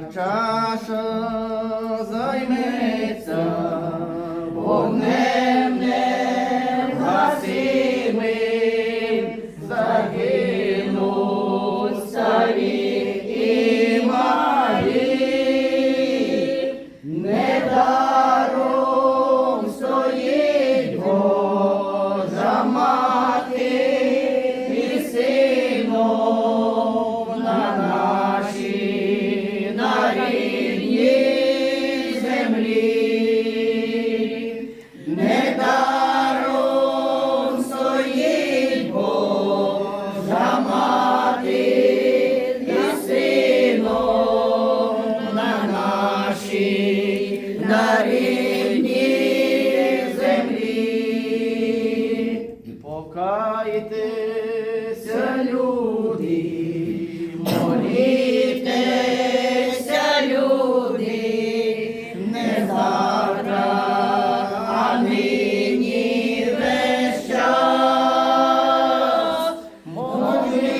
завчасно займеться. На рідній землі. І покайтеся, люди, молітеся, люди, не завтра, а нині весь час. Можливо,